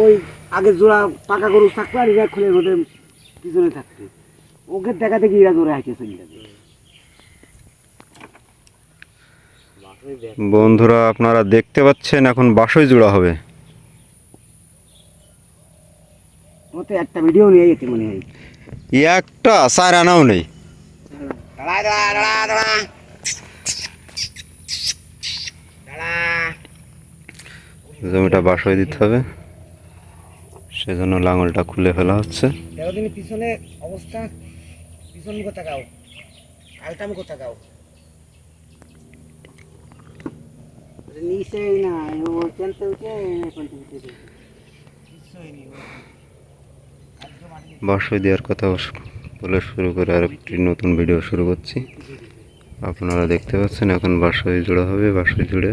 ওই আগে জোড়া পাকা গরু থাকতো আর এরা খুলে রোদে পিছনে থাকতো। ওকে দেখা দেখি এরা জোরে হাঁটে বন্ধুরা আপনারা দেখতে পাচ্ছেন এখন বাসই জোড়া হবে। ও তো একটা ভিডিও নিয়ে যেতে মনে হয়। একটা চার আনাও নেই। জমিটা বাসই দিতে হবে। সেজন্য লাঙলটা খুলে ফেলা হচ্ছে। দেখো তুমি পিছনে অবস্থা পিছন মুখে তাকাও আলটা মুখে তাকাও নিচে না বাসই দেওয়ার কথা বলে শুরু করে আর একটি নতুন ভিডিও শুরু করছি। আপনারা দেখতে পাচ্ছেন এখন বাসই জোড়া হবে বাসই জুড়ে।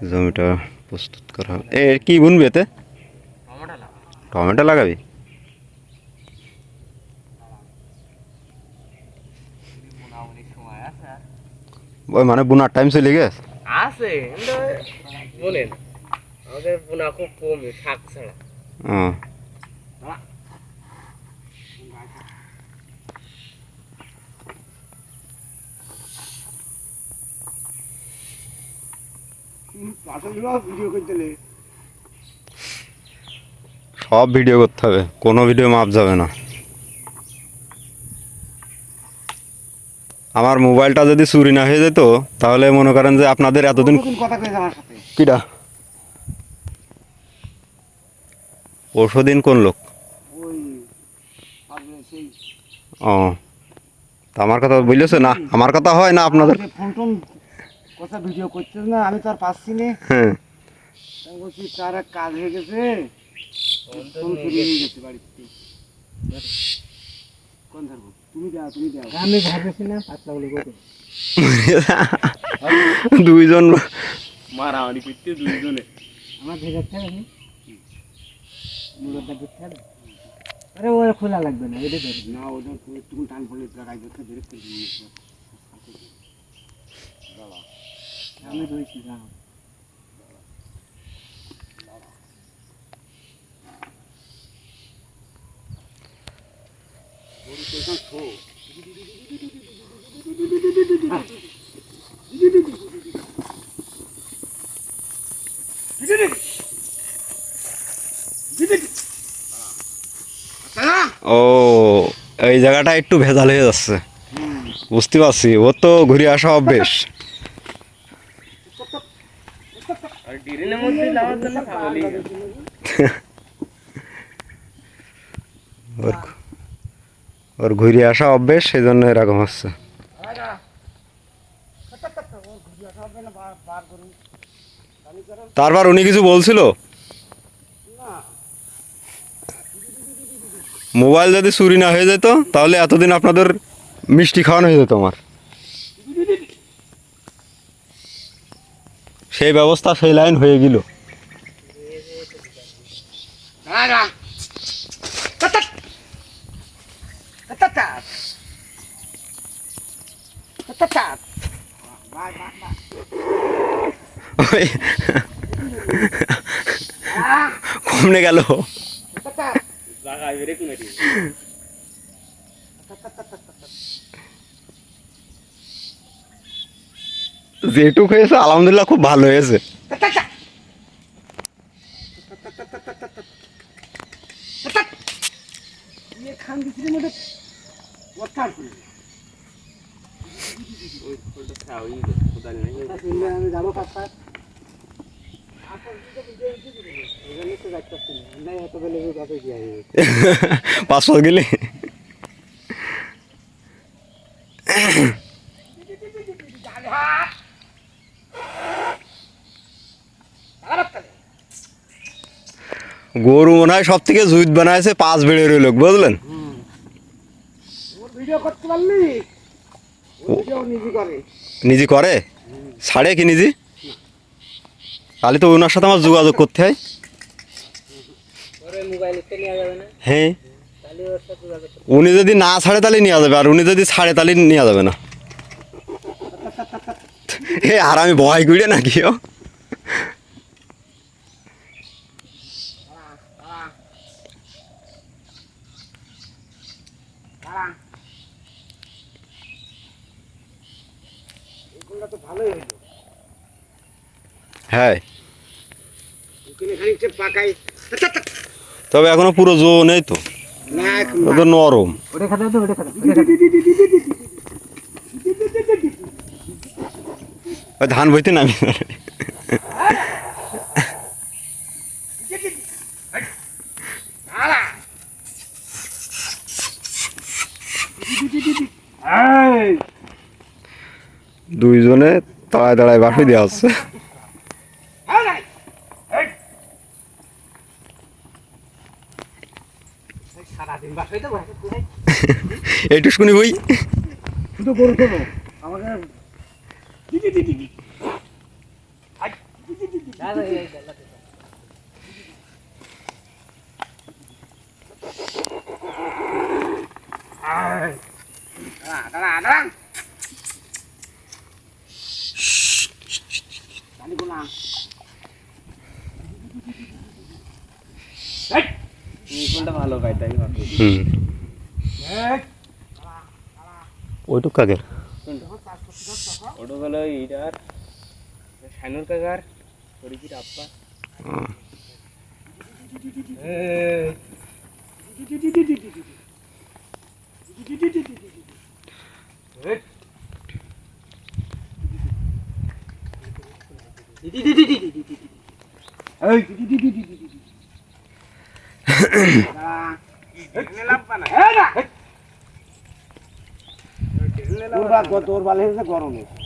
জমিটা প্রস্তুত করা হবে এ কি বুনবি এতে টমেটো লাগাবি ওই মানে বুনার টাইম চলে গেছে আছে কিন্তু বলেন আমাদের বোনা খুব কম শাক ছাড়া ও সব ভিডিও করতে হবে কোনো ভিডিও মাপ যাবে না। আমার মোবাইলটা যদি চুরি না হয়ে যেত তাহলে মনে করেন যে আপনাদের এতদিন কিটা পরশুদিন কোন লোক? ও আমার কথা বুঝলেছে না? আমার কথা হয় না আপনাদের? কথা ভিডিও করছিস না আমি তো আর পাচ্ছি না। হ্যাঁ। বলছি তার এক কাজ হয়ে গেছে ফোন চুরি হয়ে গেছে। বাড়িতে। কোন ধরবো তুমি দাও তুমি দাও আমি ভাবছি না পাতলা বলে কত দুইজন মারামারি করতে দুইজনে। আমার ভেজার দেখতে হবে। আরে ও খোলা লাগবে না এটা ধরে না ওদের একটু টান পড়লে গাড়াই দেখতে বের করে দিয়ে ও এই জায়গাটা একটু ভেজাল হয়ে যাচ্ছে। বুঝতে পারছি ও তো ঘুরে আসা অভ্যেস। ওর ওর ঘুরে আসা অভ্যেস সেই জন্য এরকম হচ্ছে। তারপর উনি কিছু বলছিল? মোবাইল যদি চুরি না হয়ে যেত, তাহলে এতদিন আপনাদের মিষ্টি খাওয়ানো হয়ে যেত আমার। সেই ব্যবস্থা সেই লাইন হয়ে গেল। কমনে গেল। যেটুক হয়েছে আলহামদুলিল্লাহ খুব ভালো হয়েছে। তাতা ये গরু মনে হয় সব থেকে জুইত বানাইছে পাঁচ বেড়ে রইল বুঝলেন? নিজে করে। নিজে ছাড়ে কি নিজে? তাহলে তো ওনার সাথে আমার যোগাযোগ করতে হয়। না। হ্যাঁ। উনি যদি না ছাড়ে তাহলে নেওয়া যাবে আর উনি যদি ছাড়ে তাহলে নেওয়া যাবে না। এ আর আমি ভয় করি নাকি ও এগুলো তো ভালোই হইল হ্যাঁ পাকাই। তবে এখনও পুরো জো নেই তো। নরম। ওটা খাতে তো ওটা খাতে ওই ধান বইতে নামি দুইজনে তাড়ায় দাঁড়ায় বাসি দেওয়া হচ্ছে। এইটু শুনি বই গরু তো ভালো ভাই তাই হুম। ওইটুক কাকের? ওটা হলো এইটার শানুর কাকার পরিচিত আপ্পা তোর বালে হয়েছে গরমে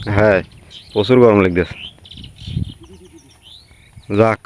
হ্যাঁ প্রচুর গরম লাগতেছে। যাক।